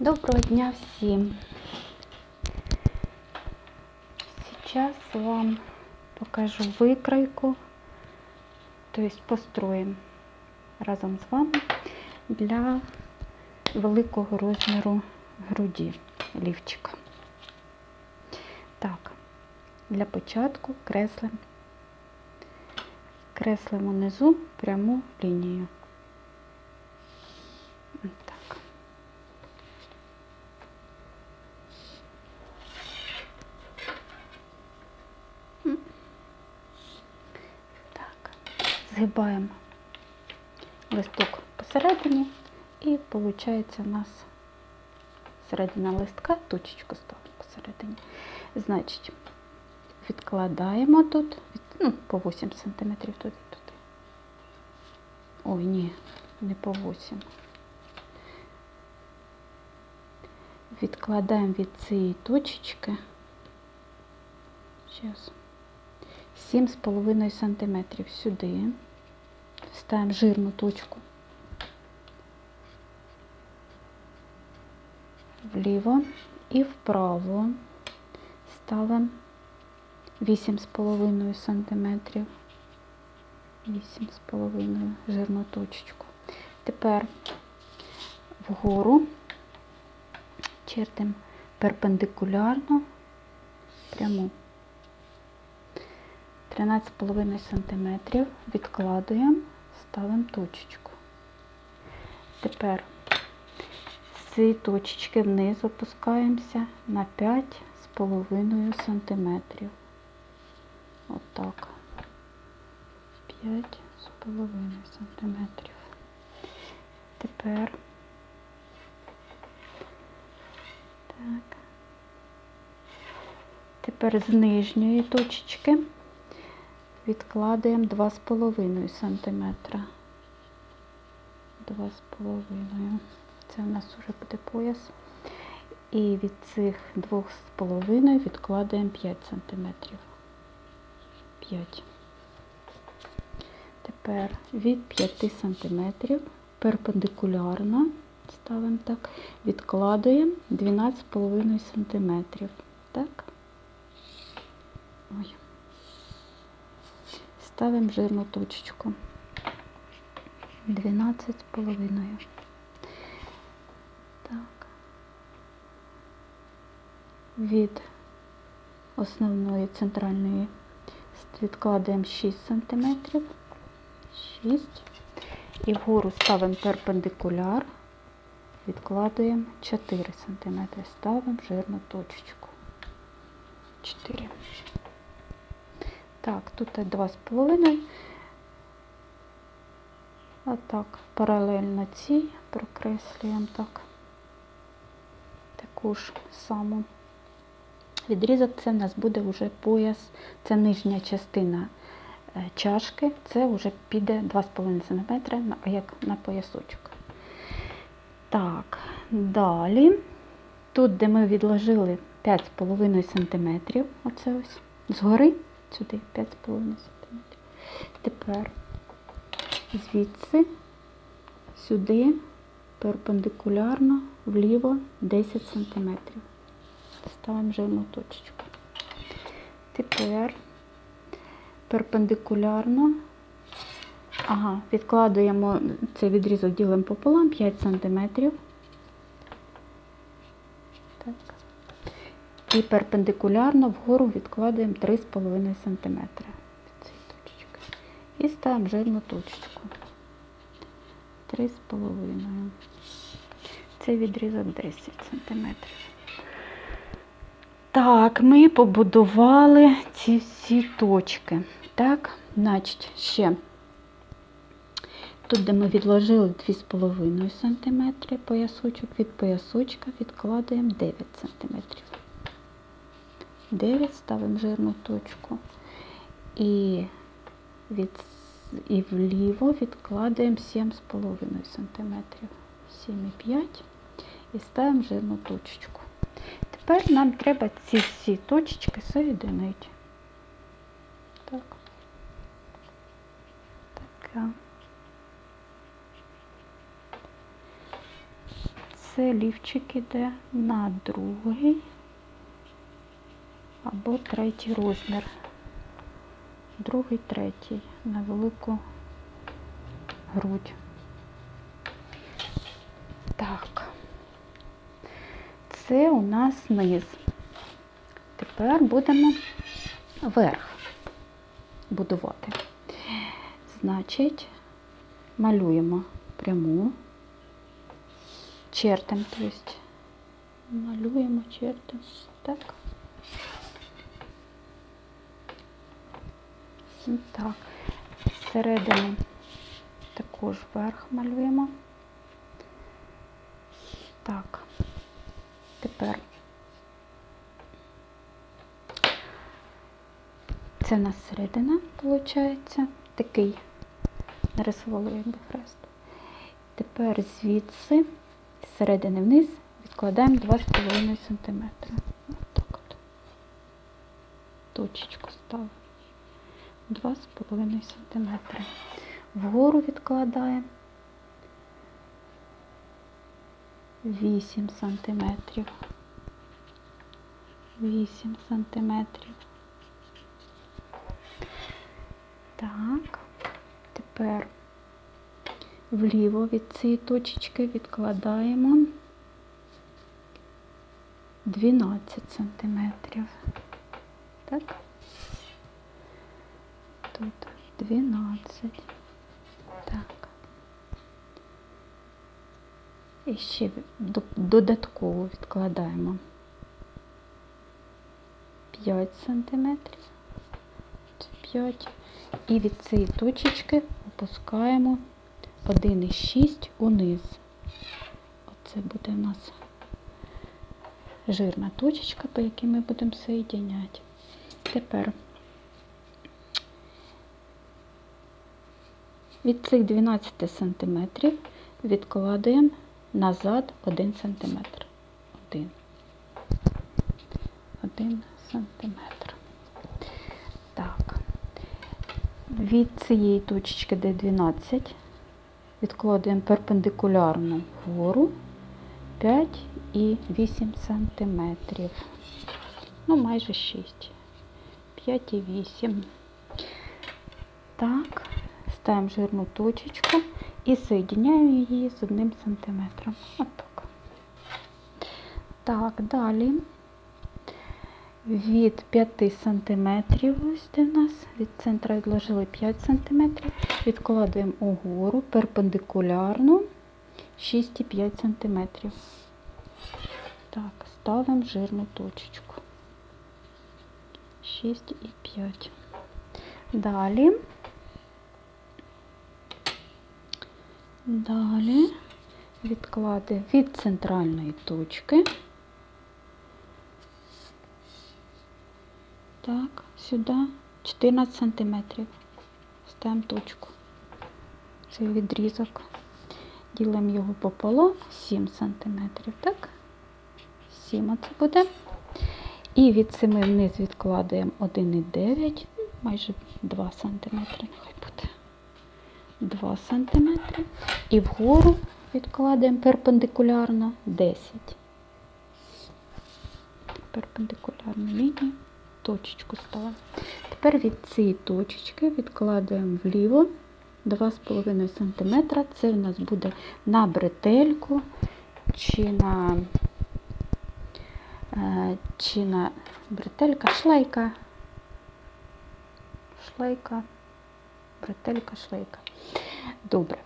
Доброго дня всем! Сейчас вам покажу викройку, то есть построим разом з вами для великого розміру груді лівчика. Так, для початку креслим, креслим унизу пряму лінію. Так. Так, згибаємо листок посередині і виходить у нас середина листка, точечку ставимо посередині. Значить, відкладаємо тут від, ну, по 8 см туди туди. Ой, ні, не по 8. Відкладаємо від цієї точечки. Зараз. 7,5 см сюди. Ставимо жирну точку. Вліво і вправо ставимо 8,5 см. 8,5 жирну точечку. Тепер вгору чертимо перпендикулярно пряму 13,5 см, відкладуємо, ставимо точечку. Тепер з цієї точечки вниз опускаємося на 5,5 см. Отак. 5,5 см. Тепер так. Тепер з нижньої точечки відкладаємо 2,5 см. 2,5. Це у нас вже буде пояс. І від цих 2,5 відкладаємо 5 см. 5. Тепер від 5 см перпендикулярно ставимо так, відкладаємо 12,5 см. Так? Ой. Ставимо жирну точечку. 12,5. Так. Від основної центральної відкладаємо 6 см. 6. І вгору ставимо перпендикуляр, відкладуємо 4 см. Ставимо жирну точечку. 4. Так, тут 2,5. А так, паралельно цій прокреслюємо так. Таку ж саму. Відрізок це в нас буде вже пояс, це нижня частина е, чашки, це вже піде 2,5 см, як на поясочок. Так, далі, тут, де ми відложили 5,5 см, оце ось, згори сюди 5,5 см. Тепер звідси сюди перпендикулярно вліво 10 см. Ставимо жирну точечку. Тепер перпендикулярно, ага, відкладуємо цей відрізок ділимо пополам 5 см. Так. І перпендикулярно вгору відкладаємо 3,5 см від цієї точечки. І ставимо жирну точечку. 3,5. Це відрізок 10 см. Так, ми побудували ці всі точки. Так, значить, ще тут, де ми відложили 2,5 см поясочок, від поясочка відкладаємо 9 см. 9 ставимо жирну точку. І, від, і вліво відкладаємо 7,5 см. 7,5 і ставимо жирну точечку. Тепер нам треба ці всі точечки соєдинити. Так. Така. це лівчик іде на другий або третій розмір. Другий, третій на велику грудь. Так. Це у нас низ. Тепер будемо верх будувати. Значить, малюємо пряму, чертим, тобто малюємо, чертим. Так. Так. Зсередини також верх малюємо. Так. Тепер це в нас середина, виходить, такий нарисували якби хрест. Тепер звідси, з середини вниз, відкладаємо 2,5 см. Ось так от. Точечку ставимо. 2,5 см. Вгору відкладаємо 8 сантиметрів. 8 сантиметрів. Так, тепер вліво від цієї точечки відкладаємо 12 сантиметрів. Так? Тут 12. Так. І ще додатково відкладаємо 5 сантиметрів. Це 5. І від цієї точечки опускаємо 1,6 униз. Оце буде у нас жирна точечка, по якій ми будемо соєдиняти. Тепер від цих 12 см відкладаємо назад 1 см. 1. 1 сантиметр. Так. Від цієї точечки, де 12, відкладаємо перпендикулярно вгору 5 і 8 сантиметрів. Ну, майже 6. 5 і 8. Так, ставимо жирну точечку і соєдиняємо її з 1 сантиметром. Отак. Так, далі від 5 сантиметрів, ось де в нас, від центра відложили 5 сантиметрів, відкладаємо угору перпендикулярно 6,5 сантиметрів. Так, ставимо жирну точечку. 6,5. Далі. Далі відкладаємо від центральної точки. Так, сюди 14 сантиметрів. Ставимо точку. Цей відрізок. Ділимо його пополам 7 сантиметрів. Так? 7 оце буде. І від 7 вниз відкладаємо 1,9, майже 2 сантиметри. Нехай буде. 2 сантиметри. І вгору відкладаємо перпендикулярно 10. Перпендикулярну лінію точечку ставимо. Тепер від цієї точечки відкладаємо вліво 2,5 см. Це в нас буде на бретельку чи на, е, чи на бретелька, шлейка. Шлейка, бретелька, шлейка. Добре.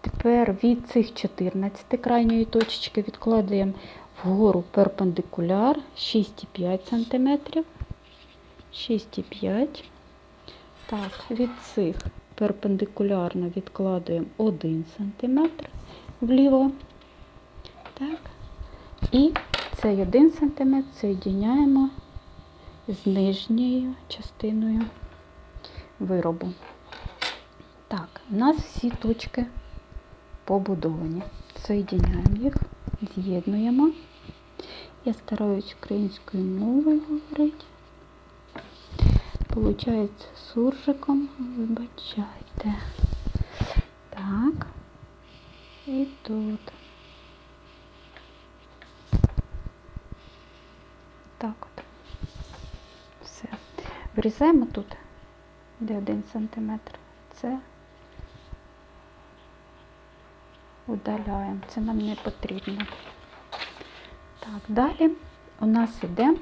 Тепер від цих 14 крайньої точечки відкладаємо вгору перпендикуляр 6,5 см. 6,5. Так, від цих перпендикулярно відкладаємо 1 см вліво. Так. І цей 1 см соєдиняємо з нижньою частиною виробу. Так, у нас всі точки побудовані. Соєдиняємо їх, з'єднуємо. Я стараюсь українською мовою говорити. Получається суржиком, вибачайте. Так, і тут. Так от. Все. Вирізаємо тут, де один сантиметр. Це удаляємо. Це нам не потрібно. Так, далі у нас іде,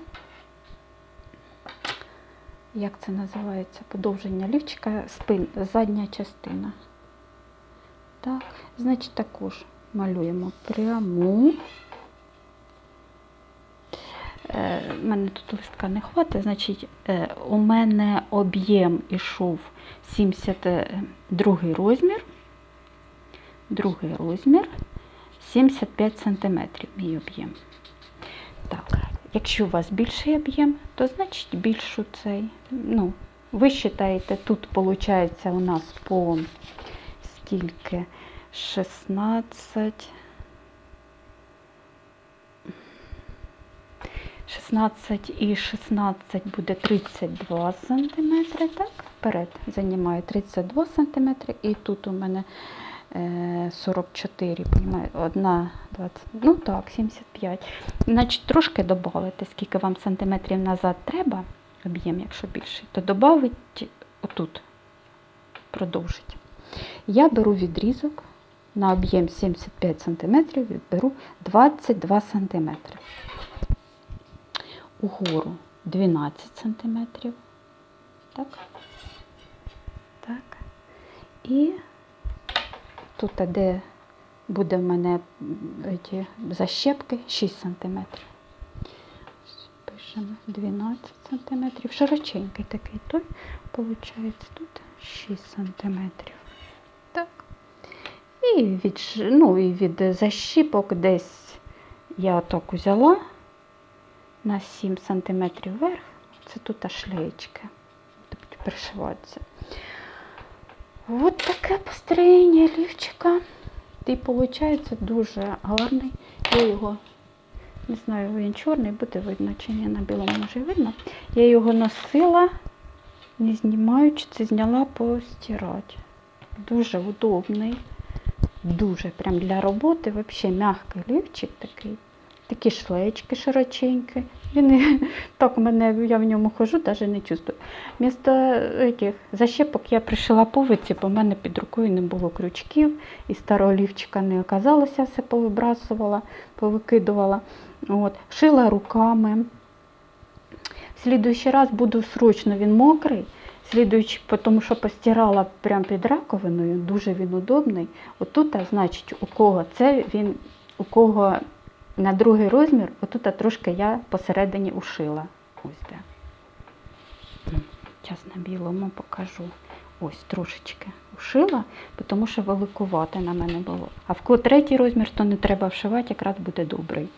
як це називається, подовження лівчика, спин, задня частина. Так, значить також малюємо пряму. Е, У мене тут листка не хватить, значить, е, у мене об'єм ішов 72 розмір. Другий розмір 75 см мій об'єм. Так, якщо у вас більший об'єм, то значить більшу цей. Ну, ви вважаєте, тут виходить у нас по скільки 16. 16 і 16 буде 32 сантиметри, так? Вперед займаю 32 сантиметри, і тут у мене 44, понімаю, одна 20, ну так, 75. Значить, трошки додати, скільки вам сантиметрів назад треба, об'єм, якщо більший, то додавить отут, продовжить. Я беру відрізок на об'єм 75 см, беру 22 см. Угору 12 см. Так. Так. І тут, де буде в мене ті защепки, 6 см. Пишемо 12 см. Широченький такий той, виходить, тут 6 см. Так. І від, ну, і від защіпок десь я отак взяла на 7 см вверх. Це тут шлеєчки. Будуть пришиватися. От таке построєння лівчика. І виходить дуже гарний. Я його, не знаю, він чорний, буде видно чи ні, на білому може видно. Я його носила, не знімаючи, це зняла постирати. Дуже удобний. Дуже прям для роботи. Взагалі м'який лівчик такий. Такі шлеєчки широченькі. Він так мене, я в ньому хожу, навіть не чувствую. Вмісто этих защепок я пришила пуговиці, бо в мене під рукою не було крючків, і старого лівчика не оказалося, все повибрасувала, повикидувала. От. Шила руками. В слідуючий раз буду срочно він мокрий. Слідуючи, тому що постирала прямо під раковиною, дуже він удобний. Отут, а, значить, у кого це він, у кого на другий розмір, отут трошки я посередині ушила. Ось де. Зараз на білому покажу. Ось трошечки ушила, тому що великувати на мене було. А в третій розмір, то не треба вшивати, якраз буде добрий.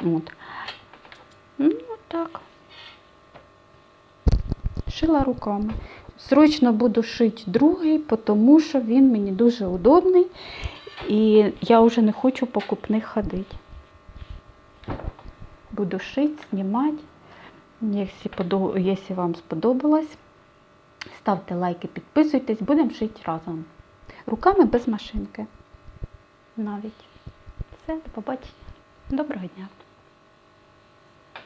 От. Ну, так. Шила руками. Срочно буду шити другий, тому що він мені дуже удобний і я вже не хочу покупних ходити. Буду шити, знімати. Якщо вам сподобалось, ставте лайки, підписуйтесь, будемо шити разом. Руками без машинки. Навіть. Все, до побачення. Доброго дня.